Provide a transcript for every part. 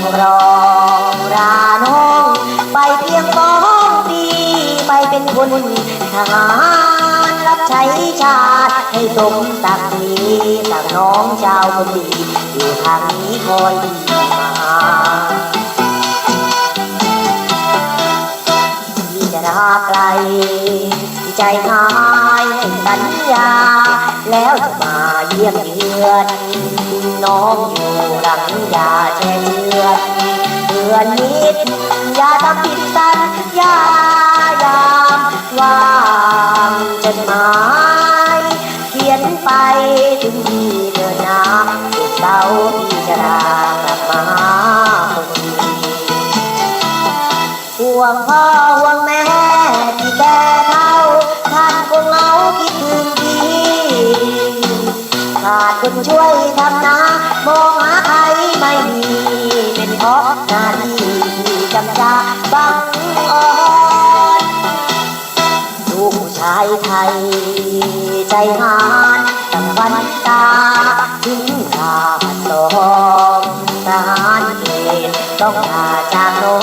มรองราน้อง ไปเพียงสองปีไปเป็นคนทหารรับใช้ชาติให้สมศักดิ์ศรีสั่งน้องเจ้าคนดีอยู่ทางนี้คอยดีมาที่จะรักไกลใจหายสัญญา แล้วจะมาเยี่ยมเยืือนน้องอยู่หลังยาแช่เชือนเพื่อนนิดอย่าทำผิดสัญญายามวางจดหมายเขียนไปถึงที่เดินน้ำเศร้าที่จะรากลับมาคนดีห่วงพ่อห่วง มองหาใครไม่มี เป็นเพราะหน้าที่จำจาบังอ่อนลูกชายไทย ใจหานตั้งวันตาถึงขาดสองทหารเกณฑ์ต้องลาจากน้อ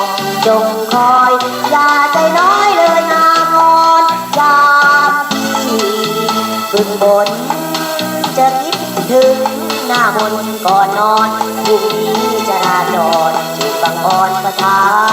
งจงคอยอย่าใจน้อยเลยนามอนยามที่ขึ้นบนจะคิดถึง หน้าบนก่อนนอนพรุ่งนี้จราจอดจุดบังอ่อนประทา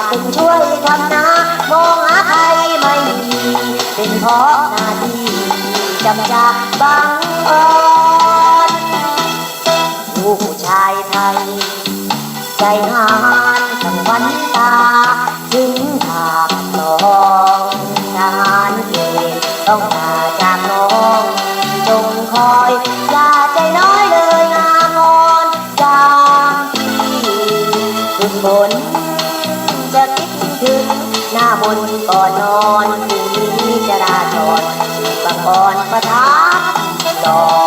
ขาดเป็นช่วยทำนามองหาใครไม่มีเป็นเพราะหน้าที่จำจากบังออนผู้ชายไทย ใจหานสังวันตาถึงทางสองทหารเกณฑ์ต้องลาจากน้องจงคอยอย่าใจน้อยเลยงามอนจามที่ขึ้นบน นก่อนนอนที่นี้จราจรสุปกรณ์ประทับจอ